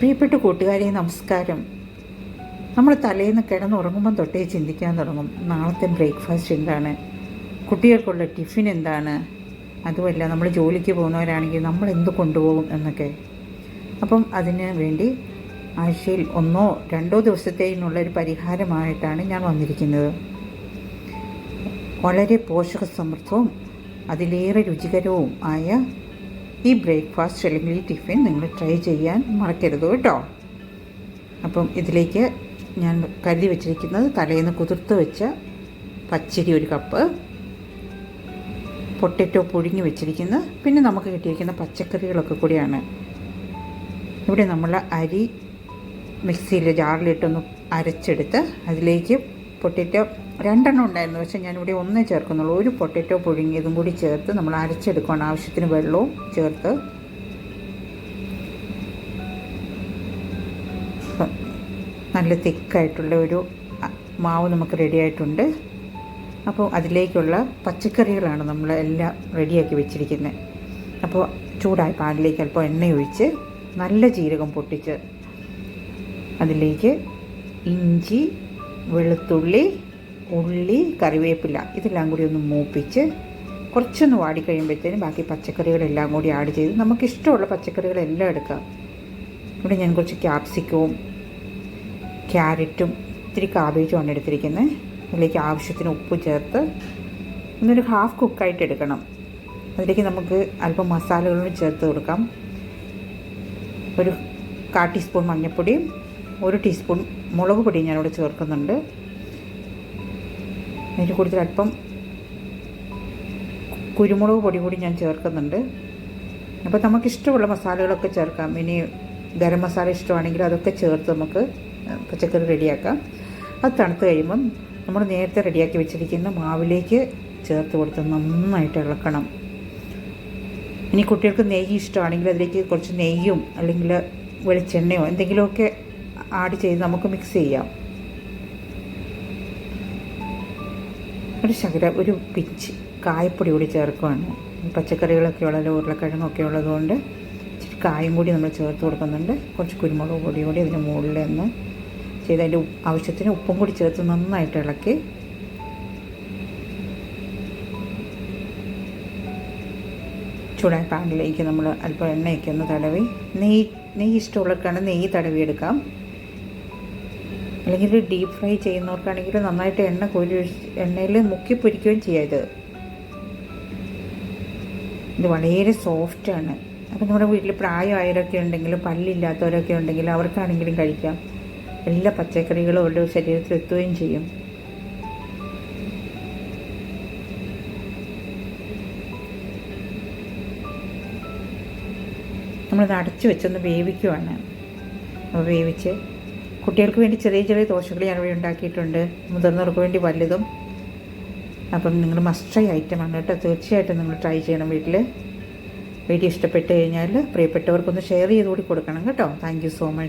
പ്രിയപ്പെട്ട കൂട്ടുകാരെ നമസ്കാരം. നമ്മൾ തലേന്ന് കിടന്നുറങ്ങുമ്പം തൊട്ടേ ചിന്തിക്കാൻ തുടങ്ങും. നാളത്തെ ബ്രേക്ക്ഫാസ്റ്റ് എന്താണ്? കുട്ടികൾക്കുള്ള ടിഫിൻ എന്താണ്? അതുമല്ല നമ്മൾ ജോലിക്ക് പോകുന്നവരാണെങ്കിൽ നമ്മൾ എന്ത് കൊണ്ടുപോകും എന്നൊക്കെ. അപ്പം അതിന് വേണ്ടി ആഴ്ചയിൽ ഒന്നോ രണ്ടോ ദിവസത്തേനുള്ള ഒരു പരിഹാരമായിട്ടാണ് ഞാൻ വന്നിരിക്കുന്നത്. വളരെ പോഷക സമൃദ്ധവും അതിലേറെ രുചികരവും ആയ ഈ ബ്രേക്ക്ഫാസ്റ്റ് അല്ലെങ്കിൽ ടിഫിൻ നിങ്ങൾ ട്രൈ ചെയ്യാൻ മറക്കരുത് കേട്ടോ. അപ്പം ഇതിലേക്ക് ഞാൻ കരുതി വെച്ചിരിക്കുന്നത് തലേന്ന് കുതിർത്ത് വെച്ച പച്ചരി ഒരു കപ്പ് പൊട്ടറ്റോ പുഴുങ്ങി വെച്ചിരിക്കുന്ന പിന്നെ നമുക്ക് കിട്ടിയിരിക്കുന്ന പച്ചക്കറികളൊക്കെ കൂടിയാണ്. ഇവിടെ നമ്മൾ അരി മിക്സിയിൽ ജാറിലിട്ടൊന്ന് അരച്ചെടുത്ത് അതിലേക്ക് പൊട്ടറ്റോ രണ്ടെണ്ണം ഉണ്ടായിരുന്നു. പക്ഷേ ഞാനിവിടെ ഒന്നേ ചേർക്കുന്നുള്ളൂ. ഒരു പൊട്ടറ്റോ പുഴുങ്ങിയതും കൂടി ചേർത്ത് നമ്മൾ അരച്ചെടുക്കണം. ആവശ്യത്തിന് വെള്ളവും ചേർത്ത്. നല്ല തിക്കായിട്ടുള്ള ഒരു മാവ് നമുക്ക് റെഡി ആയിട്ടുണ്ട്. അപ്പോൾ അതിലേക്കുള്ള പച്ചക്കറികളാണ് നമ്മൾ എല്ലാം റെഡിയാക്കി വെച്ചിരിക്കുന്നത്. അപ്പോൾ ചൂടായ പാലിലേക്ക് അല്പം എണ്ണ ഒഴിച്ച് നല്ല ജീരകം പൊട്ടിച്ച് അതിലേക്ക് ഇഞ്ചി വെളുത്തുള്ളി ഉള്ളി കറിവേപ്പില ഇതെല്ലാം കൂടി ഒന്ന് മൂപ്പിച്ച് കുറച്ചൊന്ന് വാടി കഴിയുമ്പോഴത്തേനും ബാക്കി പച്ചക്കറികളെല്ലാം കൂടി ആഡ് ചെയ്ത് നമുക്ക് ഇഷ്ടമുള്ള പച്ചക്കറികളെല്ലാം എടുക്കാം. ഇവിടെ ഞാൻ കുറച്ച് ക്യാപ്സിക്കവും ക്യാരറ്റും ഇത്തിരി കാബേജുമാണ് എടുത്തിരിക്കുന്നത് അതിലേക്ക് ആവശ്യത്തിന് ഉപ്പ് ചേർത്ത് ഒന്നൊരു ഹാഫ് കുക്കായിട്ട് എടുക്കണം. അതിലേക്ക് നമുക്ക് അല്പം മസാലകളും ചേർത്ത് കൊടുക്കാം. ഒരു കാ ടീസ്പൂൺ മഞ്ഞൾപ്പൊടിയും ഒരു ടീസ്പൂൺ മുളക് പൊടി ഞാനിവിടെ ചേർക്കുന്നുണ്ട്. അതിന്റെ കൂടുതൽ അല്പം കുരുമുളക് പൊടി കൂടി ഞാൻ ചേർക്കുന്നുണ്ട്. അപ്പോൾ നമുക്ക് ഇഷ്ടമുള്ള മസാലകളൊക്കെ ചേർക്കാം. ഇനി ഗരം മസാല ഇഷ്ടമാണെങ്കിൽ അതൊക്കെ ചേർത്ത് നമുക്ക് പച്ചക്കറി റെഡിയാക്കാം. അത് തണുത്ത് കഴിയുമ്പം നമ്മൾ നേരത്തെ റെഡിയാക്കി വെച്ചിരിക്കുന്ന മാവിലേക്ക് ചേർത്ത് കൊടുത്ത് നന്നായിട്ട് ഇളക്കണം. ഇനി കുട്ടികൾക്ക് നെയ്യ് ഇഷ്ടമാണെങ്കിൽ അതിലേക്ക് കുറച്ച് നെയ്യും അല്ലെങ്കിൽ വെളിച്ചെണ്ണയോ എന്തെങ്കിലുമൊക്കെ ആഡ് ചെയ്ത് നമുക്ക് മിക്സ് ചെയ്യാം. ഒരു ശകര ഒരു പിച്ച് കായപ്പൊടി കൂടി ചേർക്കുവാണ്. പച്ചക്കറികളൊക്കെ ഉള്ളത് ഉരുളക്കിഴങ്ങൊക്കെ ഉള്ളതുകൊണ്ട് ഇച്ചിരി കായും കൂടി നമ്മൾ ചേർത്ത് കൊടുക്കുന്നുണ്ട്. കുറച്ച് കുരുമുളക് പൊടി കൂടി അതിന്റെ മുകളിൽ നിന്ന് ചെയ്ത് അതിന്റെ ആവശ്യത്തിന് ഉപ്പും കൂടി ചേർത്ത് നന്നായിട്ട് ഇളക്കി. ചൂടായ പാനിലേക്ക് നമ്മൾ അല്പം എണ്ണയൊക്കെ ഒന്ന് തടവി. നെയ്യ് നെയ്യ് ഇഷ്ടമുള്ളവർക്കാണ് നെയ്യ് തടവിയെടുക്കാം. അല്ലെങ്കിൽ ഡീപ്പ് ഫ്രൈ ചെയ്യുന്നവർക്കാണെങ്കിൽ നന്നായിട്ട് എണ്ണ കോരി എണ്ണയിൽ മുക്കി പൊരിക്കുകയും ചെയ്യാം ഇത്. ഇത് വളരെ സോഫ്റ്റാണ് അപ്പം നമ്മുടെ വീട്ടിൽ പ്രായമായവരൊക്കെ ഉണ്ടെങ്കിലും പല്ലില്ലാത്തവരൊക്കെ ഉണ്ടെങ്കിൽ അവർക്കാണെങ്കിലും കഴിക്കാം. എല്ലാ പച്ചക്കറികളും അവരുടെ ശരീരത്തിൽ എത്തുകയും ചെയ്യും. നമ്മളിത് അടച്ചു വെച്ചൊന്ന് വേവിക്കുവാണ്. അപ്പോൾ വേവിച്ച് കുട്ടികൾക്ക് വേണ്ടി ചെറിയ ചെറിയ ദോശകൾ ഇവിടെ ഉണ്ടാക്കിയിട്ടുണ്ട്. മുതിർന്നവർക്ക് വേണ്ടി വലുതും. അപ്പം നിങ്ങൾ മസ്റ്റ് ഐറ്റമാണ് കേട്ടോ. തീർച്ചയായിട്ടും നിങ്ങൾ ട്രൈ ചെയ്യണം വീട്ടിൽ വീഡിയോ ഇഷ്ടപ്പെട്ട് കഴിഞ്ഞാൽ പ്രിയപ്പെട്ടവർക്കൊന്ന് ഷെയർ ചെയ്ത് കൂടി കൊടുക്കണം കേട്ടോ. Thank so much